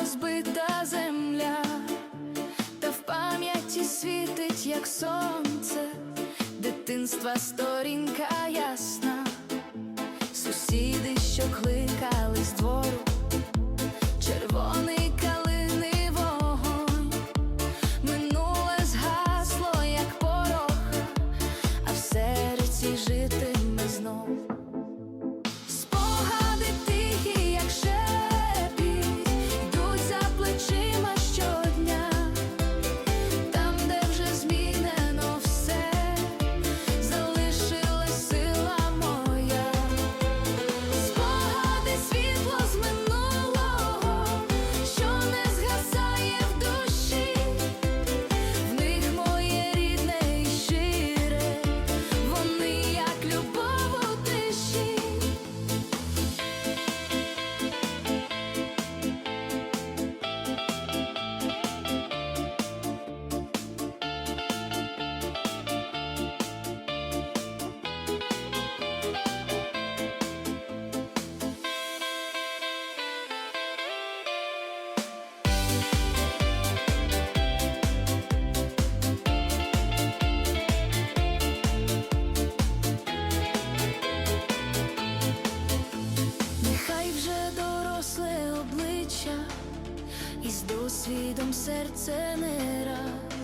розбита земля, та в пам'яті світить, як сонце, дитинства сторінка ясна. Доросле обличчя, і з досвідом серце не раз,